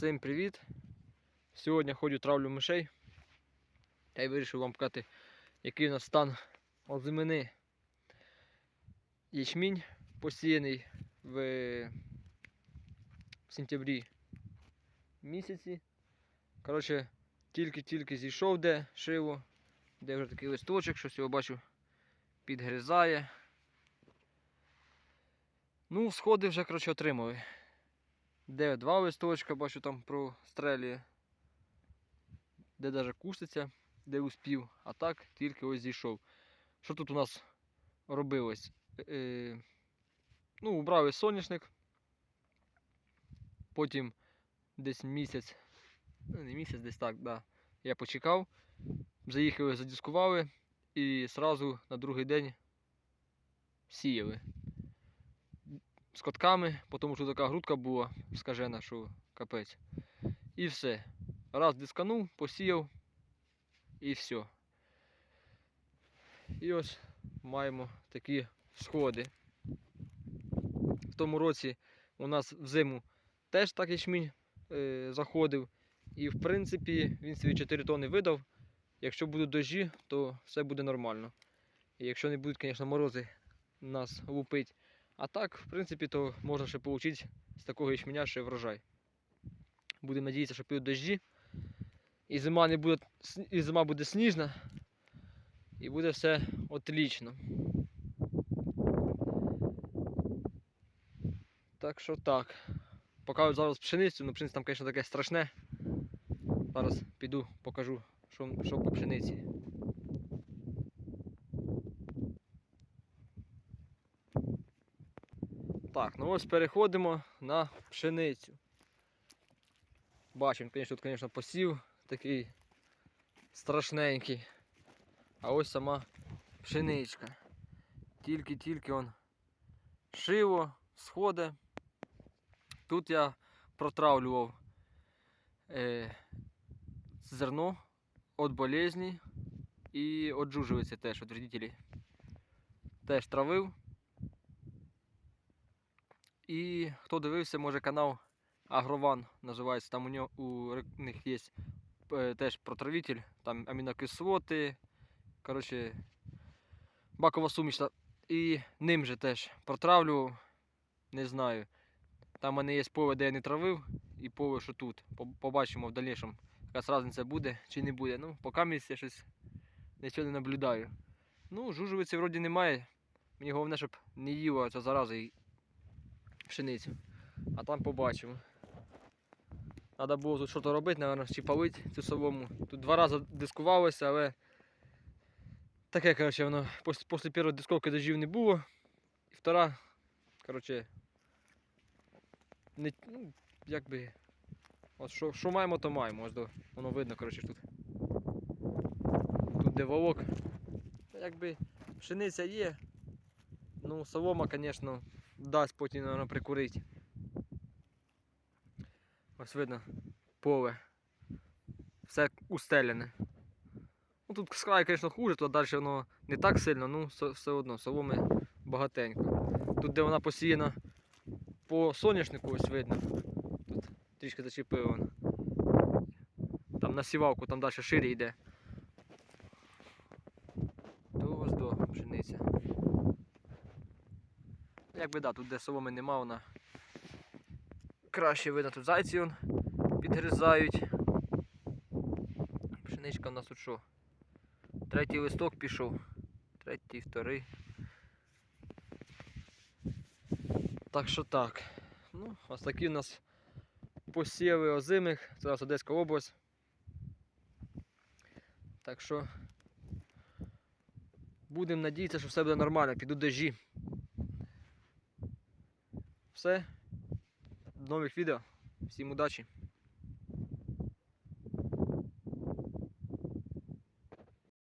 Всім привіт! Сьогодні ходжу травлю мишей. Я й вирішив вам показати, який у нас стан озимини. Ячмінь посіяний в, в сентябрі місяці. Коротше, тільки-тільки зійшов де шиво, де вже такий листочок, щось його бачу, підгризає. Ну, сходи вже коротше, отримали. Де два листочка, бачу там прострелює. Де навіть куститься, де успів. А так тільки ось зійшов. Що тут у нас робилось? Е, ну, убрали соняшник. Потім десь місяць, ну не місяць, десь так, да. Я почекав. Заїхали, задіскували і одразу на другий день сіяли з котками, тому що така грудка була скажена, що капець. І все. Раз дисканув, посіяв і все. І ось маємо такі сходи. В тому році у нас в зиму теж так ячмінь е, заходив. І в принципі він собі 4 тони видав. Якщо будуть дощі, то все буде нормально. І якщо не будуть, звісно, морози нас лупить. А так, в принципі, то можна ще отримати з такого ячменя ще врожай. Будемо надіятися, що підуть дощі. І зима не буде, і зима буде сніжна. І буде все отлично. Так що так. Покажу зараз пшеницю, ну пшениця там, звісно, таке страшне. Зараз піду покажу, що, що по пшениці. Так, ну ось переходимо на пшеницю. Бачимо, звісно, тут, звісно, посів такий страшненький. А ось сама пшеничка. Тільки-тільки он шиво, сходи. Тут я протравлював е, зерно від болезні і від жужелиці теж, від вредителей. Теж травив. І хто дивився, може канал Агрован називається. Там у нього у них є е, теж протравитель, там амінокислоти. Коротше, бакова суміш. І ним же теж протравлював. Не знаю. Там в мене є поле, де я не травив, і поле, що тут. Побачимо в дальнішому, яка різниця буде чи не буде. Ну, поки місць я щось нічого не наблюдаю. Ну, жужовиці вроді немає. Мені головне, щоб не їла ця зараза пшеницю. А там побачимо. Треба було тут щось робити, мабуть, чи цю солому. Тут два рази дискувалося, але таке, коротше, воно після, першої дисковки дождів не було. І втора, коротше, не, ну, якби. От що, що маємо, то маємо. Ось воно видно, коротше, тут. Тут де волок. Якби пшениця є. Ну, солома, звісно, дасть потім, наверное, прикурити. Ось видно поле. Все устелене. Ну тут з краю, звісно, хуже, то далі воно не так сильно, ну все, одно, соломи багатенько. Тут, де вона посіяна по соняшнику, ось видно. Тут трішки зачепило воно. Там на сівалку, там далі шире йде. То ось до пшениця. Якби да, тут де соломи нема, вона краще видно, тут зайці он підгризають. Пшеничка у нас тут що? Третій листок пішов. Третій, вторий. Так що так. Ну, ось такі у нас посіви озимих. Це у нас Одеська область. Так що будемо надіятися, що все буде нормально, підуть дожі. Все. До нових відео. Всім удачі!